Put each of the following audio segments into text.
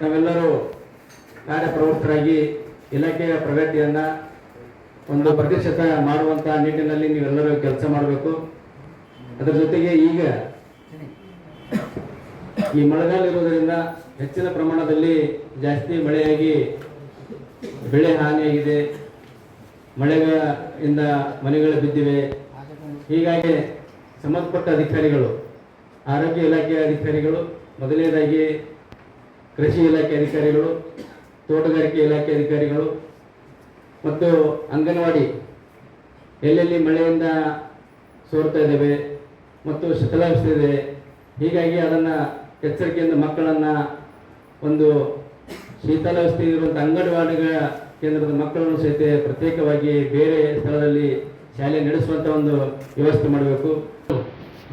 ನಾವೆಲ್ಲರೂ ಕಾರ್ಯಪ್ರವೃತ್ತರಾಗಿ ಇಲಾಖೆಯ ಪ್ರಗತಿಯನ್ನ ಒಂದು ಪ್ರತಿಶತ ಮಾಡುವಂಥ ನಿಟ್ಟಿನಲ್ಲಿ ನೀವೆಲ್ಲರೂ ಕೆಲಸ ಮಾಡಬೇಕು. ಅದರ ಜೊತೆಗೆ ಈಗ ಈ ಮಳೆಗಾಲ ಇರೋದರಿಂದ ಹೆಚ್ಚಿನ ಪ್ರಮಾಣದಲ್ಲಿ ಜಾಸ್ತಿ ಮಳೆಯಾಗಿ ಬೆಳೆ ಹಾನಿಯಾಗಿದೆ. ಮಳೆಯಿಂದ ಮನೆಗಳು ಬಿದ್ದಿವೆ. ಹೀಗಾಗಿ ಸಂಬಂಧಪಟ್ಟ ಅಧಿಕಾರಿಗಳು, ಆರೋಗ್ಯ ಇಲಾಖೆಯ ಅಧಿಕಾರಿಗಳು, ಮೊದಲನೇದಾಗಿ ಕೃಷಿ ಇಲಾಖೆ ಅಧಿಕಾರಿಗಳು, ತೋಟಗಾರಿಕೆ ಇಲಾಖೆ ಅಧಿಕಾರಿಗಳು ಮತ್ತು ಅಂಗನವಾಡಿ ಎಲ್ಲೆಲ್ಲಿ ಮಳೆಯಿಂದ ಸೋರ್ತಾ ಇದ್ದೇವೆ ಮತ್ತು ಶಿಥಿಲಾವಸ್ಥೆ ಇದೆ, ಹೀಗಾಗಿ ಅದನ್ನು ಎಚ್ಚರಿಕೆಯಿಂದ ಮಕ್ಕಳನ್ನು ಒಂದು ಶೀತಲಾವಸ್ಥೆ ಇರುವಂಥ ಅಂಗನವಾಡಿಗಳ ಕೇಂದ್ರದ ಮಕ್ಕಳನ್ನು ಸಹಿತ ಪ್ರತ್ಯೇಕವಾಗಿ ಬೇರೆ ಸ್ಥಳದಲ್ಲಿ ಶಾಲೆ ನಡೆಸುವಂಥ ಒಂದು ವ್ಯವಸ್ಥೆ ಮಾಡಬೇಕು.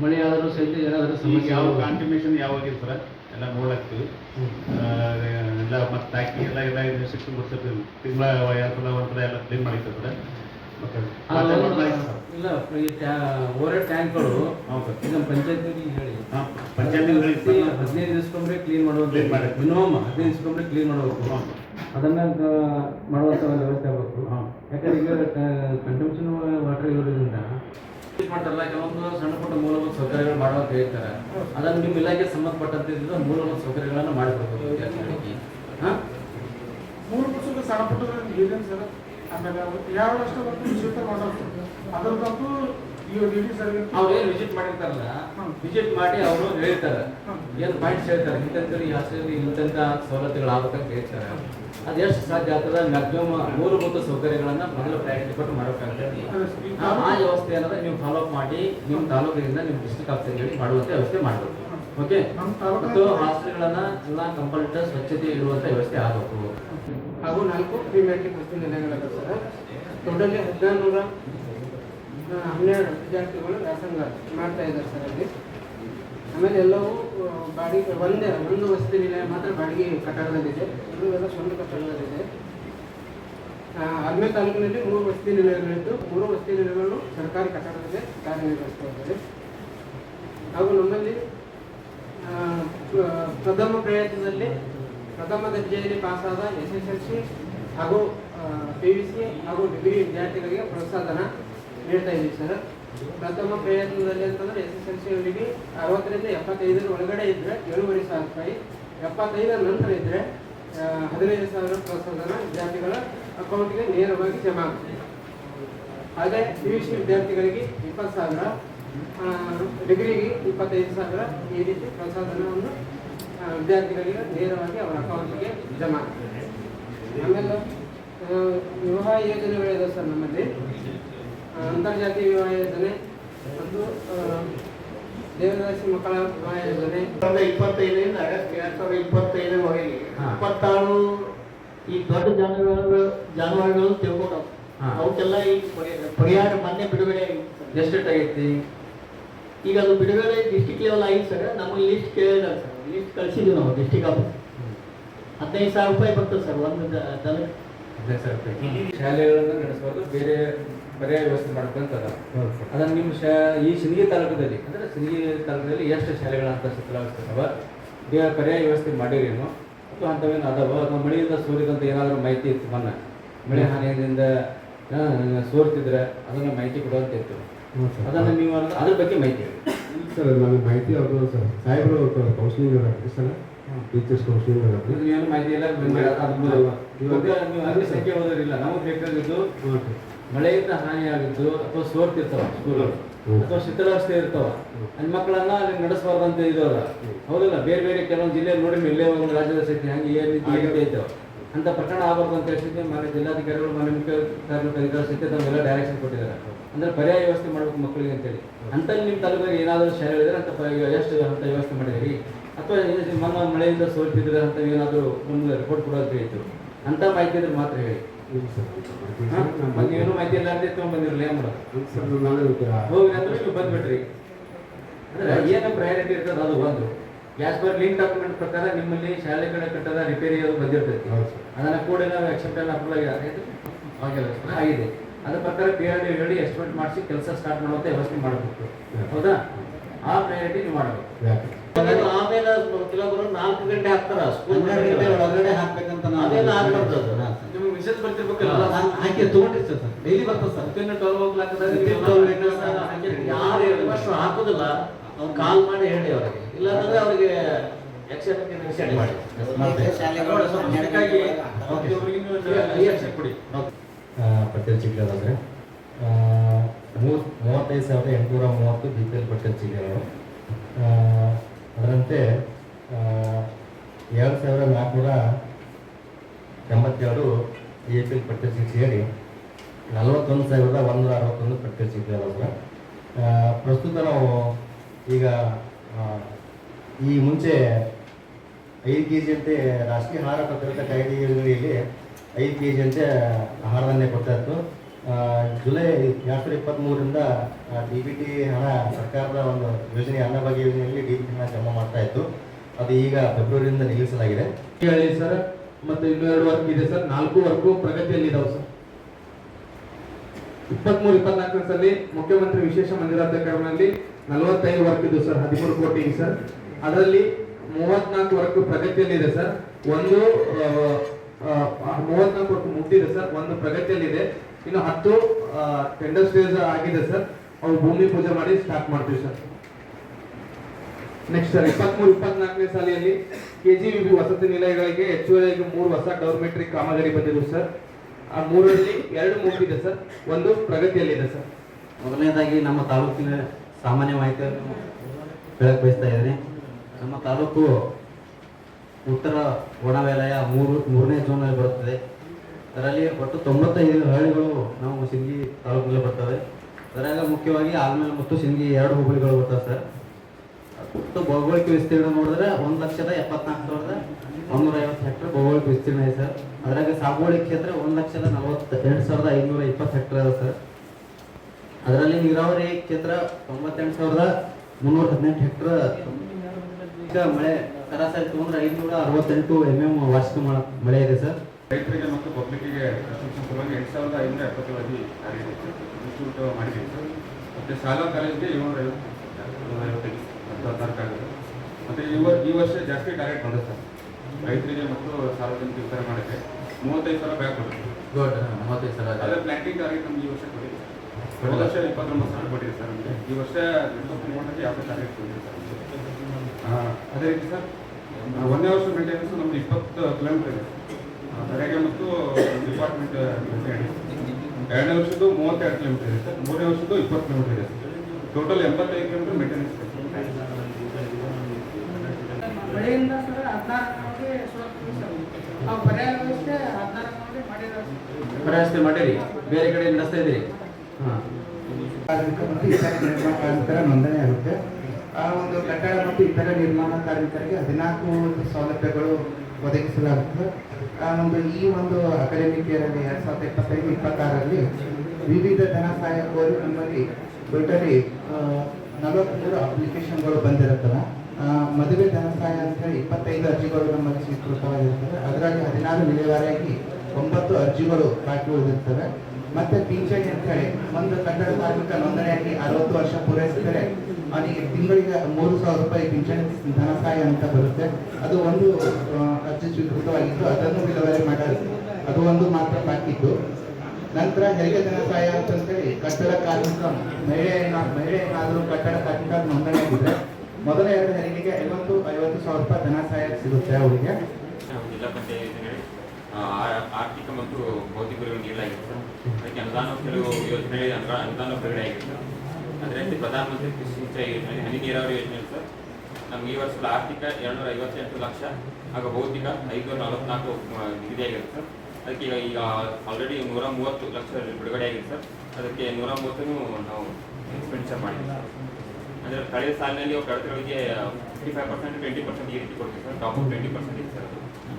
ಮಳೆಯಾದರೂ ಸಹಿತ ಏನಾದರೂ ಸಮಸ್ಯೆ ಯಾವ. ಕಾಂಟ್ರಿಬ್ಯೂಷನ್ ಯಾವಾಗ ಸರ್? ಎಲ್ಲ ನೋಡಕ್ಕೆ ಎಲ್ಲ ಮತ್ತೆ ಹಾಕಿ ಎಲ್ಲ ಎಲ್ಲ ಸಿಕ್ಕಿ ಶಿಕ್ಷಣ ಬರ್ಸಕ್ಕೆ ತಿಂಗಳ ಎರಡು ಸಲ ಒಂದು ಸಲ ಎಲ್ಲ ಕ್ಲೀನ್ ಮಾಡಿತ್ತು ಸರ್. ಇಲ್ಲ ಈ ಓವರ್ ಟ್ಯಾಂಕ್ಗಳು ಹೌದು ಸರ್. ಈಗ ಪಂಚಾಯತ್ಗೆ ಹೇಳಿ. ಪ್ರತಿ ಹದಿನೈದು ದಿವಸಕ್ಕೊಮ್ಮೆ ಕ್ಲೀನ್ ಮಾಡುವಂತ Clean ಮಾಡಿ. ಮಿನಿಮಮ್ ಹದಿನೈದು ದಿವಸಕ್ಕೊಮ್ಮೆ ಕ್ಲೀನ್ ಮಾಡಬೇಕು ಅದನ್ನ ಮಾಡುವಂಥ ವ್ಯವಸ್ಥೆ ಆಗಬೇಕು. ಯಾಕಂದ್ರೆ ಈಗ ಕನ್ಸಂಪ್ಷನ್ ವಾಟರ್ ಇರೋದ್ರಿಂದ ಯೂಸ್ ಮಾಡ್ತಾರಲ್ಲ ಕೆಲವೊಂದು ಸಣ್ಣ ಪುಟ್ಟ ಮೂಲಭೂತ ಸೌಕರ್ಯಗಳು ಮಾಡೋಕೆ ಹೇಳ್ತಾರೆ. ಅದನ್ನು ನಿಮ್ಮ ಇಲಾಖೆ ಸಂಬಂಧಪಟ್ಟಂತೆ ಮೂಲಭೂತ ಸೌಕರ್ಯಗಳನ್ನು ಮಾಡಿಕೊಡ್ಬೇಕು ವಿದ್ಯಾರ್ಥಿಗಳಿಗೆ ಹಾ. ಮೂರು ಪುಸ್ತಕ ಸಣ್ಣ ಪುಟ್ಟ ಇದೆ ಸರ್? ಆಮೇಲೆ ಅವು ಯಾವಷ್ಟು ಬಂತು ವಿಚಿತ್ರ ಮಾಡೋದು. ಅದ್ರದ್ದು ಅವ್ರು ಏನು ವಿಸಿಟ್ ಮಾಡಿರ್ತಾರಲ್ಲ ವಿಜಿಟ್ ವಿಸಿಟ್ ಮಾಡಿ ಅವರು ಹೇಳ್ತಾರೆ. ಏನು ಪಾಯಿಂಟ್ಸ್ ಹೇಳ್ತಾರೆ ಈ ಹಾಸ್ಟೆಲ್ ಇಂಥ ಸವಲತ್ತುಗಳು ಆಗ್ಬೇಕಂತ ಹೇಳ್ತಾರೆ. ಅದು ಎಷ್ಟು ಸಾಧ್ಯ ಆಗ್ತದೆ? ಮ್ಯಾಕ್ಸಿಮಮ್ ಮೂಲಭೂತ ಸೌಕರ್ಯಗಳನ್ನ ಮೊದಲು ಪ್ರಯಾರಿಟಿ ಕೊಟ್ಟು ಮಾಡಬೇಕಾಗ್ತದೆ ಆ ವ್ಯವಸ್ಥೆ ಏನಂದ್ರೆ ನೀವು ಫಾಲೋ ಅಪ್ ಮಾಡಿ ನಿಮ್ಮ ತಾಲೂಕಿನಿಂದ ನಿಮ್ಮ ಡಿಸ್ಟ್ರಿಕ್ಟ್ ಆಫೀಸರ್ಗಳಿಗೆ ಮಾಡುವಂತ ವ್ಯವಸ್ಥೆ ಮಾಡಬೇಕು. ಓಕೆ ಮತ್ತು ಹಾಸ್ಟೆಲ್ಗಳನ್ನ ಎಲ್ಲ ಕಂಪ್ಲೀಟ್ ಸ್ವಚ್ಛತೆ ಇರುವಂಥ ವ್ಯವಸ್ಥೆ ಆಗಬೇಕು. ಹಾಗೂ ನಾಲ್ಕು ಪ್ರಿ ಮ್ಯಾಟ್ರಿಕ್ ವಸತಿ ನಿಲಯಗಳಿವೆ ಸರ್ ಟೋಟಲಿ ಹದಿನಾರು ನೂರ ಹನ್ನೆರಡು ವಿದ್ಯಾರ್ಥಿಗಳು ವ್ಯಾಸಂಗ ಮಾಡ್ತಾ ಇದ್ದಾರೆ ಸರ್ ಅಲ್ಲಿ. ಆಮೇಲೆ ಎಲ್ಲವೂ ಬಾಡಿಗೆ ಒಂದೇ ಒಂದು ವಸ್ತು ನಿಲಯ ಮಾತ್ರ ಬಾಡಿಗೆ ಕಟ್ಟಡದಲ್ಲಿದೆ. ಎಲ್ಲ ಸ್ವಂತ ಕಟ್ಟಡದಲ್ಲಿದೆ. ಆ, ಆರ್ಮೆ ತಾಲೂಕಿನಲ್ಲಿ ಮೂರು ವಸತಿ ನಿಲಯಗಳಿದ್ದು ಮೂರು ವಸತಿ ನಿಲಯಗಳು ಸರ್ಕಾರಿ ಕಟ್ಟಡದಲ್ಲಿ ಕಾರ್ಯನಿರ್ವಹಿಸ್ತಾ ಇದ್ದಾರೆ. ಹಾಗೂ ನಮ್ಮಲ್ಲಿ ಪ್ರಥಮ ಪ್ರಯತ್ನದಲ್ಲಿ ಪ್ರಥಮ ದರ್ಜೆಯಲ್ಲಿ ಪಾಸಾದ ಎಸ್ ಎಸ್ ಎಲ್ ಸಿ ಹಾಗೂ ಪಿ ವಿ ಸಿ ಹಾಗೂ ಡಿಗ್ರಿ ವಿದ್ಯಾರ್ಥಿಗಳಿಗೆ ಪ್ರೋತ್ಸಾಹನ ನೀಡ್ತಾ ಇದ್ದೀವಿ ಸರ್. ಪ್ರಥಮ ಪ್ರಯತ್ನದಲ್ಲಿ ಅಂತಂದ್ರೆ ಎಸ್ ಎಸ್ ಎಲ್ ಸಿ ಅವರಿಗೆ ಅರವತ್ತರಿಂದ ಎಪ್ಪತ್ತೈದರ ಒಳಗಡೆ ಇದ್ದರೆ ಏಳುವರೆ ಸಾವಿರ ರೂಪಾಯಿ, ಎಪ್ಪತ್ತೈದರ ನಂತರ ಇದ್ದರೆ ಹದಿನೈದು ಸಾವಿರ ಪ್ರೋತ್ಸಾಹನ ವಿದ್ಯಾರ್ಥಿಗಳ ಅಕೌಂಟ್ಗೆ ನೇರವಾಗಿ ಜಮಾ ಆಗುತ್ತೆ. ಹಾಗೆ ಪಿ ಯು ಸಿ ವಿದ್ಯಾರ್ಥಿಗಳಿಗೆ ಇಪ್ಪತ್ತು ಸಾವಿರ ಡಿಗ್ರಿಗೆ ಇಪ್ಪತ್ತೈದು ಸಾವಿರ ಈ ರೀತಿ ಪ್ರಸಾದನವನ್ನು ವಿದ್ಯಾರ್ಥಿಗಳಿಗೆ ನೇರವಾಗಿ ಅವರ ಅಕೌಂಟ್ಗೆ ಜಮಾ ಆಗ್ತದೆ ಆಮೇಲೆ ವಿವಾಹ ಯೋಜನೆಗಳಿದೆ ಸರ್ ನಮ್ಮಲ್ಲಿ. ಅಂತರ್ಜಾತೀಯ ವಿವಾಹ ಯೋಜನೆ ಮತ್ತು ದೇವದಾಸಿ ಮಕ್ಕಳ ವಿವಾಹ ಯೋಜನೆ. ಸಾವಿರದ ಇಪ್ಪತ್ತೈದರಿಂದ ಎರಡ್ ಸಾವಿರದ ಇಪ್ಪತ್ತೈದರವರೆಗೆ ಇಪ್ಪತ್ತಾರು ಈ ದೊಡ್ಡ ಜಾನುವಾರುಗಳು ಜಾನುವಾರುಗಳು ತಿಳ್ಕೊಂಡವು. ಅವಕ್ಕೆಲ್ಲ ಈಗ ಪರಿ- ಪರಿಹಾರ ಮೊನ್ನೆ ಬಿಡುಗಡೆ ಆಗಿತ್ತು. ಎಷ್ಟು ಆಗೈತಿ? ಈಗ ಅದು ಬಿಡುಗಡೆ ಡಿಸ್ಟಿಕ್ ಲೆವೆಲ್ ಆಗಿತ್ತು ಸರ್ ನಮಗೆ ಲಿಸ್ಟ್ ಕೇಳಿದ್ದಾರೆ ಸರ್ ಲಿಸ್ಟ್ ಕಳಿಸಿದ್ವಿ ನಾವು ಡಿಸ್ಟಿಕ್ ಆಫೀಸ್ ಹದಿನೈದು ಸಾವಿರ ರೂಪಾಯಿ ಬರ್ತದೆ ಸರ್ ಒಂದು ದನ. ಶಾಲೆಗಳನ್ನು ನಡೆಸೋದು ಬೇರೆ ಪರ್ಯಾಯ ವ್ಯವಸ್ಥೆ ಮಾಡ್ಕೊಂತದ. ಅದನ್ನ ನಿಮ್ಮ ಶಾ ಈ ಸಿಂದಗಿ ತಾಲೂಕದಲ್ಲಿ ಅಂದರೆ ಸಿಂದಗಿ ತಾಲೂಕದಲ್ಲಿ ಎಷ್ಟು ಶಾಲೆಗಳ ಅಂತ ಬೇರೆ ಪರ್ಯಾಯ ವ್ಯವಸ್ಥೆ ಮಾಡಿರೇನು? ಅಥವಾ ಅಂಥವೇನು ಅದಾವ? ಅಥವಾ ಮಳೆಯಿಂದ ಸೋರಿದಂತ ಏನಾದರೂ ಮಾಹಿತಿ ಇತ್ತು ಮೊನ್ನೆ? ಮಳೆ ಹಾನಿಯಿಂದ ಸೋರ್ತಿದ್ರೆ ಅದನ್ನ ಮಾಹಿತಿ ಕೊಡುವಂತ ಇತ್ತು. ಅದನ್ನ ನೀವು ಅದ್ರ ಬಗ್ಗೆ ಮಾಹಿತಿ ಸರ್ ನನಗೆ ಮಾಹಿತಿ ಅವರು ಸರ್. ಸಾಹೇಬರು ಕೌನ್ಸಿಲಿಂಗ್ ಅದಾರಿ ಸರ್. ಟೀಚರ್ಸ್ ಕೌನ್ಸಿಲಿಂಗ್ ಮಾಹಿತಿ ಎಲ್ಲ ಸಂಖ್ಯೆ ಓದೋರಿಲ್ಲ. ನಮಗೆ ಬೇಕಾಗಿದ್ದು ಮಳೆಯಿಂದ ಹಾನಿಯಾಗಿದ್ದು ಅಥವಾ ಸೋರ್ತಿರ್ತಾವ ಸ್ಕೂಲ್. ಅಥವಾ ಶಿಥಿಲಾವಸ್ಥೆ ಇರ್ತಾವ. ಅಲ್ಲಿ ಮಕ್ಕಳನ್ನ ಅಲ್ಲಿ ನಡೆಸಬಾರ್ದಂತ ಇದಲ್ಲ ಹೌದಲ್ಲ ಬೇರೆ ಬೇರೆ ಕೆಲವೊಂದು ಜಿಲ್ಲೆ ನೋಡಿ ಇಲ್ಲೇ ಒಂದು ರಾಜ್ಯದ ಸ್ಥಿತಿ ಹಂಗೆ ಏನ್ ರೀತಿ ರೀತಿ ಅಂತ ಪ್ರಕರಣ ಆಗಬಾರ್ದು ಅಂತ ಹೇಳಿದ್ರೆ ಮಾನ್ಯ ಜಿಲ್ಲಾಧಿಕಾರಿಗಳು ಮಾನ್ಯ ಮುಖ್ಯ ಕಾರ್ಮಿಕ ಅಧಿಕಾರಿ ಸಹಿತ ತಮ್ಮೆಲ್ಲ ಡೈರೆಕ್ಷನ್ ಕೊಟ್ಟಿದ್ದಾರೆ. ಅಂದ್ರೆ ಪರ್ಯಾಯ ವ್ಯವಸ್ಥೆ ಮಾಡ್ಬೇಕು ಮಕ್ಕಳಿಗೆ ಅಂತೇಳಿ. ಅಂತಲ್ಲಿ ನಿಮ್ಮ ತಾಲೂಕಿಗೆ ಏನಾದರೂ ಶಾಲೆಗಳಿದ್ರೆ ಅಂತ ಪ- ಎಷ್ಟು ಅಂತ ವ್ಯವಸ್ಥೆ ಮಾಡಿದಿರಿ ಅಥವಾ ಮನ ಮಳೆಯಿಂದ ಸೋಲ್ತಿದ್ರೆ ಅಂತ ಏನಾದರೂ ಒಂದು ರಿಪೋರ್ಟ್ ಕೊಡೋದು ಇತ್ತು ಅಂತ ಮಾಹಿತಿ ಇದ್ರೆ ಮಾತ್ರ ಹೇಳಿ. ಇಲ್ಲ ಸರ್? ಮತ್ತೆ ಏನು ಮಾಹಿತಿ ಇಲ್ಲ ಅಂತ ತೊಗೊಂಡ್ ಬಂದಿರಲ್ಲ ಏನ್ ಮಾಡೋದು ಸರ್ ನಾನು ಹೋಗಿ ಅಂದ್ರೆ ನೀವು ಬಂದ್ಬಿಟ್ರಿ ಅಂದ್ರೆ ಏನು ಪ್ರಯಾರಿಟಿ ಇರ್ತದೆ ಅದು ಒಂದು ಗ್ಯಾಸ್ ಬರ್ ಲಿಂಕ್ ಡಾಕ್ಯುಮೆಂಟ್ ಪ್ರಕಾರ ನಿಮ್ಮಲ್ಲಿ ಶಾಲೆ ಕಡೆ ಕಟ್ಟದ ರಿಪೇರಿ ಅದು ಬಂದಿರ್ತೈತಿ. ಅದನ್ನ ಕೂಡ ನಾವು ಅಕ್ಸೆಪ್ಟ್ ಎಲ್ಲ ಅಪ್ಲೈ ಆಗಿದೆ. ಅದ್ರ ಪ್ರಕಾರ ಪಿ ಆರ್ ಡಿ ಹೇಳಿ ಎಸ್ಟಿಮೇಟ್ ಮಾಡಿಸಿ ಕೆಲಸ ಸ್ಟಾರ್ಟ್ ಮಾಡುವಂತ ವ್ಯವಸ್ಥೆ ಮಾಡಬೇಕು. ಹೌದಾ? ಆ ಪ್ರಯಾರಿಟಿ ನೀವು ಮಾಡಬೇಕು. ಆಮೇಲೆ ಕೆಲವೊಬ್ಬರು ನಾಲ್ಕು ಗಂಟೆ ಹಾಕ್ತಾರ? ಸ್ಕೂಲ್ ಗಂಟೆ ಒಳಗಡೆ ಹಾಕ್ಬೇಕಂತ ಆಗ್ಬಾರ್ದು ನಿಮ್ಗೆ ಬರ್ತಿರ್ಬೇಕಲ್ಲ ನಾನು ಹಾಕಿ ತಗೊಂಡಿರ್ತೀವಿ ಸರ್ ಡೈಲಿ ಬರ್ತದೆ sir. Within twelve o'clock Within 12 o'clock. ಯಾರು ಅಷ್ಟು ಹಾಕೋದಿಲ್ಲ ಅವ್ರು ಕಾಲ್ ಮಾಡಿ ಹೇಳಿ ಅವರಿಗೆ. ಇಲ್ಲಾಂದ್ರೆ ಅವರಿಗೆ ಎಕ್ಸೆಪ್ಟ್ ಮಾಡಿ. ರಿಯಾಕ್ಷನ್ ಕೊಡಿ. ಪಟ್ಟೆಲ್ ಚಿಗ್ಲಿ ಅದಾದ್ರೆ ಮೂರು ಮೂವತ್ತೈದು ಸಾವಿರದ ಎಂಟುನೂರ ಮೂವತ್ತು ಬಿ ಪಿ ಎಲ್ ಪಟೇಲ್ ಚಿಗ್ಲಿಗಳು ಅದರಂತೆ ಎರಡು ಸಾವಿರದ ನಾಲ್ಕುನೂರ ಎಂಬತ್ತೆರಡು ಎ ಪಿ ಎಲ್ ಚೀಟಿ ಸೇರಿ ನಲವತ್ತೊಂದು ಸಾವಿರದ ಒಂದೂರ ಅರವತ್ತೊಂದು ಚೀಟಿ ಅದಾವ ಆ, ಪ್ರಸ್ತುತ ನಾವು ಈಗ ಈ ಮುಂಚೆ ಐದು ಕೆ ಜಿ ಅಂತೆ ರಾಷ್ಟ್ರೀಯ ಆಹಾರ ಭದ್ರತಾ ಯೋಜನೆಯಲ್ಲಿ ಐದು ಕೆ ಜಿ ಅಂತೆ ಆಹಾರ ಧಾನ್ಯ ಕೊಡ್ತಾ ಇತ್ತು. ಜುಲೈ ಎರಡು ಸಾವಿರದ ಇಪ್ಪತ್ತ್ಮೂರರಿಂದ ಡಿ ಬಿ ಟಿ ಹಣ ಸರ್ಕಾರದ ಒಂದು ಯೋಜನೆ ಅನ್ನಭಾಗ್ಯ ಯೋಜನೆಯಲ್ಲಿ ಡಿ ಬಿ ಟಿ ಹಣ ಜಮಾ ಮಾಡ್ತಾ ಇತ್ತು. ಅದು ಈಗ ಫೆಬ್ರವರಿಯಿಂದ ನಿಲ್ಲಿಸಲಾಗಿದೆ. ಹೇಳಿ ಸರ್. ಮತ್ತೆ ಇನ್ನೆರಡು ವರ್ಕ್ ಇದೆ ಸರ್. ನಾಲ್ಕು ವರ್ಕು ಪ್ರಗತಿಯಲ್ಲಿ ಇದಾವೆ ಸರ್. ಇಪ್ಪತ್ಮೂರು ಇಪ್ಪತ್ನಾಲ್ಕನೇ ಸಲ ಮುಖ್ಯಮಂತ್ರಿ ವಿಶೇಷ ಮಂಜೂರಾತಿ ಕ್ರಮದಲ್ಲಿ ನಲವತ್ತೈದು ವರ್ಕ್ ಇದು ಸರ್. ಹದಿಮೂರು ಕೋಟಿ ಸರ್. ಅದರಲ್ಲಿ ಮೂವತ್ನಾಲ್ಕು ವರ್ಕ್ ಪ್ರಗತಿಯಲ್ಲಿದೆ ಸರ್. ಒಂದು ಮೂವತ್ನಾಲ್ಕು ವರ್ಕ್ ಮುಟ್ಟಿದೆ ಸರ್. ಒಂದು ಪ್ರಗತಿಯಲ್ಲಿದೆ. ಇನ್ನು ಹತ್ತು ಟೆಂಡರ್ ಸ್ಟೇಜ್ ಆಗಿದೆ ಸರ್. ಅವು ಭೂಮಿ ಪೂಜೆ ಮಾಡಿ ಸ್ಟಾರ್ಟ್ ಮಾಡ್ತೀವಿ ಸರ್. ನೆಕ್ಸ್ಟ್ ಸರ್, ಇಪ್ಪತ್ಮೂರು, ಇಪ್ಪತ್ನಾಲ್ಕನೇ ಸಾಲಿಯಲ್ಲಿ ಕೆಜಿವಿಬಿ ವಸತಿ ನಿಲಯಗಳಿಗೆ ಹೆಚ್ಚುವರಿಯಾಗಿ ಮೂರು ಹೊಸ ಡಾರ್ಮೆಟ್ರಿ ಕಾಮಗಾರಿ ಬಂದಿದ್ದು ಸರ್ ಆ ಮೂರರಲ್ಲಿ ಎರಡು ಮುಗಿದಿದೆ ಸರ್ ಒಂದು ಪ್ರಗತಿಯಲ್ಲಿದೆ ಸರ್ ಮೊದಲನೇದಾಗಿ ನಮ್ಮ ತಾಲೂಕಿನ ಸಾಮಾನ್ಯ ಮಾಹಿತಿಯನ್ನು ಹೇಳಕ್ ಬಯಸ್ತಾ ಇದ್ದೀನಿ. ನಮ್ಮ ತಾಲೂಕು ಉತ್ತರ ಒಣವಲಯ ಮೂರು, ಮೂರನೇ ಝೋನಲ್ಲಿ ಬರುತ್ತದೆ. ಅದರಲ್ಲಿ ಒಟ್ಟು ತೊಂಬತ್ತೈದು ಹಳ್ಳಿಗಳು ನಾವು ಸಿಂಗಿ ತಾಲೂಕಿನಲ್ಲಿ ಬರ್ತವೆ. ಅದರಾಗ ಮುಖ್ಯವಾಗಿ ಆಲ್ಮೇಲೆ ಮತ್ತು ಸಿಂಗಿ ಎರಡು ಹೋಬಳಿಗಳು ಬರ್ತವೆ ಸರ್ ಒಟ್ಟು ಭೌಗೋಳಿಕ ವಿಸ್ತೀರ್ಣ ನೋಡಿದ್ರೆ ಒಂದು ಲಕ್ಷದ ಎಪ್ಪತ್ನಾಲ್ಕು ಸಾವಿರದ ಒಂದೂರ ಐವತ್ತು ಹೆಕ್ಟರ್ ಭೌಗೋಳಿಕ ವಿಸ್ತೀರ್ಣ ಇದೆ ಸರ್. ಅದ್ರಾಗ ಸಾಗುವಳಿ ಕ್ಷೇತ್ರ ಒಂದು ಲಕ್ಷದ ನಲವತ್ತ ಎರಡು ಸಾವಿರದ ಐನೂರ ಇಪ್ಪತ್ತು ಹೆಕ್ಟರ್ ಅದ ಸರ್. ಅದರಲ್ಲಿ ನೀರಾವರಿ ಕ್ಷೇತ್ರ ತೊಂಬತ್ತೆಂಟು ಸಾವಿರದ ಮುನ್ನೂರ ಹದಿನೆಂಟು ಹೆಕ್ಟರ್. ಮಳೆ ಸರಾಸರಿ ತೊಗೊಂಡ್ರೆ ಐನೂರ ಅರವತ್ತೆಂಟು ಎಂ ಎಂ ವಾರ್ಷಿಕ ಮಳೆ ಇದೆ ಸರ್. ರೈತರಿಗೆ ಮತ್ತು ಕನ್ಸ್ಟ್ರಕ್ಷನ್ ಸಲುವಾಗಿ ಎಂಟು ಸಾವಿರದ ಐನೂರ ಎಪ್ಪತ್ತೇಳು ಅಡಿ ಇನ್ಸ್ಟಿಟ್ಯೂಟ್ ಮಾಡಿದ್ದೀವಿ ಸರ್. ಮತ್ತು ಶಾಲಾ ಕಾಲೇಜಿಗೆ ಏಳ್ನೂರ ಐವತ್ತು ಐವತ್ತೈದು. ಕಾಲೇಜು ಮತ್ತು ಈ ವರ್ ಈ ವರ್ಷ ಜಾಸ್ತಿ ಟಾರ್ಗೆಟ್ ಮಾಡೋದು ಸರ್. ರೈತರಿಗೆ ಮತ್ತು ಸಾರ್ವಜನಿಕ ವಿತರಣೆ ಮಾಡೋಕ್ಕೆ ಮೂವತ್ತೈದು ಸಾವಿರ ಬ್ಯಾಗ್ ಕೊಡ್ತೀವಿ ಮೂವತ್ತೈದು ಸಾವಿರ ಅದೇ ಪ್ಲಾಂಟಿಂಗ್ ಟಾರ್ಗೆಟ್ ನಮ್ಗೆ ಈ ವರ್ಷ ಕೊಡಿ ಹೋದ ವರ್ಷ ಇಪ್ಪತ್ತೊಂಬತ್ತು ಸಾವಿರ ಕೊಟ್ಟಿದೆ ಸರ್ ನಮಗೆ. ಈ ವರ್ಷ ಮೂವತ್ತಕ್ಕೆ ಯಾವುದೇ ಟಾರ್ಗೆಟ್ ಕೊಟ್ಟಿದೆ ಸರ್ ಹಾಂ ಅದೇ ರೀತಿ ಸರ್. ಒಂದೇ ವರ್ಷ ಮೇಂಟೆನೆನ್ಸ್ ನಮ್ದು ಇಪ್ಪತ್ತು ಕಿಲೋಮೀಟರ್ ಇದೆ. ಸರಿಯಾಗಿ ಮತ್ತು ಡಿಪಾರ್ಟ್ಮೆಂಟ್ ಎರಡನೇ ವರ್ಷದ್ದು ಮೂವತ್ತೆರಡು ಕಿಲೋಮೀಟರ್ ಇದೆ ಸರ್. ಮೂರನೇ ವರ್ಷದ್ದು ಇಪ್ಪತ್ತು ಕಿಲೋಮೀಟರ್ ಇದೆ ಟೋಟಲ್ ಎಂಬತ್ತೈದು ಕಿಲೋಮೀಟರ್ ಮೇಂಟೆನೆನ್ಸ್ ಇದೆ. ಮಳೆಯಿಂದ ಸರ್. ಹದಿನಾರು ನಮಗೆ ನಾವು ಪರ್ಯಾಯ ವ್ಯವಸ್ಥೆ ಮಾಡಿರಿ? ಬೇರೆ ಕಡೆ ನಡೆಸ್ತಾ ಇದ್ದೀರಿ? ಹಾಂ. ಕಾರ್ಮಿಕರ ನೋಂದಣಿ ಆಗುತ್ತೆ. ಆ ಒಂದು ಕಟ್ಟಡ ಮತ್ತು ಇತರ ನಿರ್ಮಾಣ ಕಾರ್ಮಿಕರಿಗೆ ಹದಿನಾಲ್ಕು ಒಂದು ಸೌಲಭ್ಯಗಳು ಒದಗಿಸಲಾಗುತ್ತದೆ. ಆ ಒಂದು ಈ ಒಂದು ಅಕಾಡೆಮಿಕ್ ಇಯರಲ್ಲಿ ಎರಡು ಸಾವಿರದ ಇಪ್ಪತ್ತೈದು ಇಪ್ಪತ್ತಾರರಲ್ಲಿ ವಿವಿಧ ಧನ ಸಹಾಯ ಕೋರಿ ನಮ್ಮಲ್ಲಿ ಟೋಟಲಿ ನಲವತ್ತ್ಮೂರು ಅಪ್ಲಿಕೇಶನ್ಗಳು ಬಂದಿರುತ್ತವೆ. ಮದುವೆ ಧನಸಹಾಯ ಅಂತ ಇಪ್ಪತ್ತೈದು ಅರ್ಜಿಗಳು ನಮ್ಮಲ್ಲಿ ಸ್ವೀಕೃತವಾಗಿರ್ತವೆ ಅದರಲ್ಲಿ ಹದಿನಾರು ವಿಲೇವಾರಿಯಾಗಿ ಒಂಬತ್ತು ಅರ್ಜಿಗಳು ಬಾಕಿ ಉಳಿದಿರ್ತವೆ. ಮತ್ತೆ ಪಿಂಚಣಿ ಅಂತ ಹೇಳಿ ಒಂದು ಕಟ್ಟಡ ಕಾರ್ಮಿಕ ನೋಂದಣಿಯಾಗಿ ಅರವತ್ತು ವರ್ಷ ಪೂರೈಸಿದರೆ ಅವನಿಗೆ ತಿಂಗಳಿಗೆ ಮೂರು ಸಾವಿರ ರೂಪಾಯಿ ಪಿಂಚಣಿ ಧನಸಹಾಯ ಅಂತ ಬರುತ್ತೆ. ಅದು ಒಂದು ಅರ್ಜಿ ಸ್ವೀಕೃತವಾಗಿತ್ತು ಅದನ್ನು ವಿಲೇವಾರಿ ಮಾಡಲು ಅದು ಒಂದು ಮಾತ್ರ ಬಾಕಿತ್ತು ನಂತರ ಹೆರಿಗೆ ಧನಸಹಾಯ ಅಂತಂತೇಳಿ ಕಟ್ಟಡ ಕಾರ್ಮಿಕ, ಮಹಿಳೆ ಮಹಿಳೆ ಏನಾದರೂ ಕಟ್ಟಡ ಕಾರ್ಮಿಕ ನೋಂದಣಿ ಆಗಿದ್ರೆ ಮೊದಲ ಎರಡು ಹೆರಿಗೆಗೆ ಐವತ್ತು ಐವತ್ತು ಸಾವಿರ ರೂಪಾಯಿ ಧನ ಸಹಾಯ ಸಿಗುತ್ತೆ ಅವರಿಗೆ. ಜಿಲ್ಲಾ ಆರ್ಥಿಕ ಮತ್ತು ಭೌತಿಕ ಗುರಿಗಳು ಸರ್. ಅದಕ್ಕೆ ಅನುದಾನ ಕೆಲವು ಯೋಜನೆ ಅನುದಾನ ಅನುದಾನ ಬಿಡುಗಡೆ ಆಗಿದೆ ಸರ್. ಅದರಂತೆ ಪ್ರಧಾನಮಂತ್ರಿ ಕೃಷಿ ಸಿಂಚಾಯಿ ಯೋಜನೆ, ಹನಿ ನೀರಾವರಿ ಯೋಜನೆ ಸರ್. ನಮ್ಗೆ ಈ ವರ್ಷದ ಆರ್ಥಿಕ ಎರಡುನೂರ ಐವತ್ತೆಂಟು ಲಕ್ಷ ಹಾಗೂ ಭೌತಿಕ ಐದುನೂರ ನಲವತ್ನಾಲ್ಕು ನಿಗದಿಯಾಗಿದೆ ಸರ್. ಅದಕ್ಕೆ ಈಗ ಈಗ ಆಲ್ರೆಡಿ ನೂರ ಮೂವತ್ತು ಲಕ್ಷ ಬಿಡುಗಡೆ ಆಗಿದೆ ಸರ್. ಅದಕ್ಕೆ ನೂರ ಮೂವತ್ತನ್ನು ನಾವು ಎಕ್ಸ್ಪೆಂಡಿಚರ್ ಮಾಡಿದ್ದೀವಿ ಅಂದರೆ ಕಳೆದ ಸಾಲಿನಲ್ಲಿ ಅವ್ರು ಕಡತಗಳಿಗೆ fifty five percent twenty percent ಈ ರೀತಿ ಕೊಡ್ತೀವಿ ಸರ್. ಟಾಪ್ ಟ್ವೆಂಟಿ ಪರ್ಸೆಂಟ್ ಇದೆ ಸರ್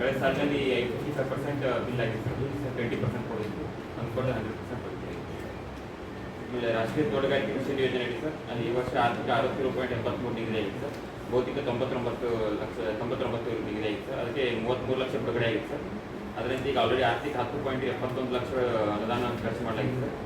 ಕಳೆದ ಸಾಲಿನಲ್ಲಿ ಫಿಫ್ಟಿ ಫೈವ್ ಪರ್ಸೆಂಟ್ ಬಿಲ್ ಆಗಿದೆ ಸರ್ ಟ್ವೆಂಟಿ ಪರ್ಸೆಂಟ್ ಕೊಡಿದ್ದು ಅಂದ್ಕೊಂಡು ಹಂಡ್ರೆಡ್ ಪರ್ಸೆಂಟ್ ಕೊಡ್ತೀವಿ. ಆಮೇಲೆ ರಾಷ್ಟ್ರೀಯ ತೋಟಗಾರಿಕೆ ಕೃಷಿ ಯೋಜನೆ ಇದೆ ಸರ್. ಅಲ್ಲಿ ಈ ವರ್ಷ ಆರ್ಥಿಕ ಅರವತ್ತೇಳು ಪಾಯಿಂಟ್ ಎಂಬತ್ಮೂರು ನಿಗದಿ ಆಗಿದೆ ಸರ್. ಭೌತಿಕ ತೊಂಬತ್ತೊಂಬತ್ತು ಲಕ್ಷ, ತೊಂಬತ್ತೊಂಬತ್ತು ನಿಗದಿ ಆಗಿದೆ ಸರ್. ಅದಕ್ಕೆ ಮೂವತ್ತ್ಮೂರು ಲಕ್ಷ ಬಿಡುಗಡೆ ಆಗಿದೆ ಸರ್. ಅದರಿಂದ ಈಗ ಆಲ್ರೆಡಿ ಆರ್ಥಿಕ ಹತ್ತು ಪಾಯಿಂಟ್ ಎಪ್ಪತ್ತೊಂದು ಲಕ್ಷ ಅನುದಾನ ಖರ್ಚು ಮಾಡಲಾಗಿದೆ ಸರ್.